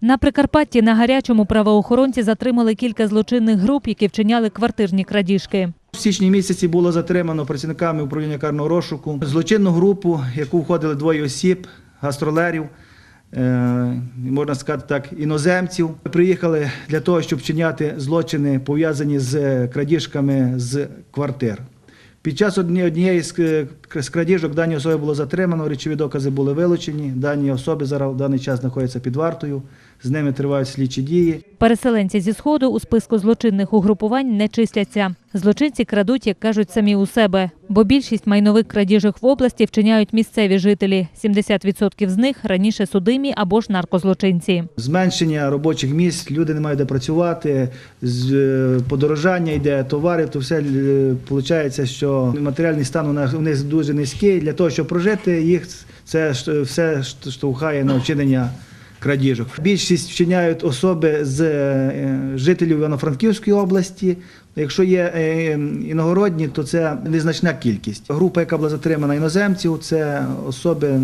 На Прикарпатті на гарячому правоохоронці затримали кілька злочинних груп, які вчиняли квартирні крадіжки. В січні місяці було затримано працівниками управління карного розшуку злочинну групу, яку входили двоє осіб, гастролерів, е, можна сказати так, іноземців. Приїхали для того, щоб вчиняти злочини, пов'язані з крадіжками з квартир. Під час одні- однієї з е, з крадіжок дані особи було затримано, речові докази були вилучені. Дані особи зараз в даний час знаходяться під вартою, з ними тривають слідчі дії. Переселенці зі сходу у списку злочинних угрупувань не числяться. Злочинці крадуть, як кажуть, самі у себе, бо більшість майнових крадіжок в області вчиняють місцеві жителі. 70% з них раніше судимі або ж наркозлочинці. Зменшення робочих місць, люди не мають де працювати, е, подорожання йде товарів, то все виходить, що матеріальний стан у них дуже низький. Для того, щоб прожити їх, це все штовхає на вчинення крадіжок. Більшість вчиняють особи з е, жителів Івано-Франківської області. Якщо є е, іногородні, то це незначна кількість. Група, яка була затримана іноземців, це особи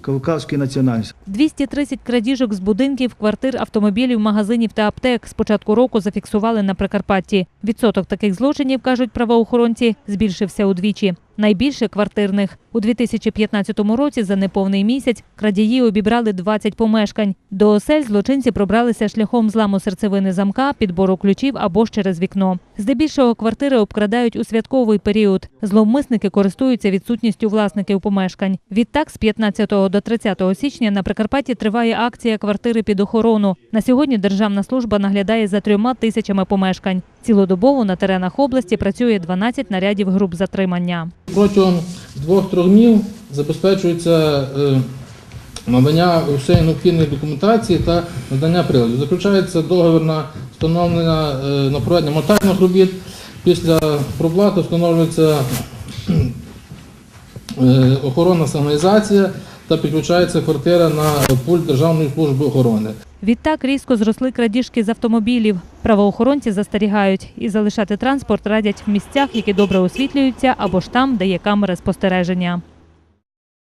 кавказської національності. 230 крадіжок з будинків, квартир, автомобілів, магазинів та аптек з початку року зафіксували на Прикарпатті. Відсоток таких злочинів, кажуть правоохоронці, збільшився удвічі. Найбільше квартирних. У 2015 році за неповний місяць крадії обібрали 20 помешкань. До осель злочинці пробралися шляхом зламу серцевини замка, підбору ключів або ж через вікно. Здебільшого квартири обкрадають у святковий період. Зловмисники користуються відсутністю власників помешкань. Відтак, з 15 до 30 січня на Прикарпатті триває акція квартири під охорону. На сьогодні державна служба наглядає за трьома тисячами помешкань. Цілодобово на теренах області працює 12 нарядів груп затримання. Протягом двох-трьох днів забезпечується е, надання всієї необхідної документації та надання приладів. Заключається договір на встановлення е, на проведення монтажних робіт. Після проплати встановлюється е, охоронна сигналізація та підключається квартира на пульт Державної служби охорони. Відтак різко зросли крадіжки з автомобілів. Правоохоронці застерігають і залишати транспорт радять в місцях, які добре освітлюються, або ж там, де є камери спостереження.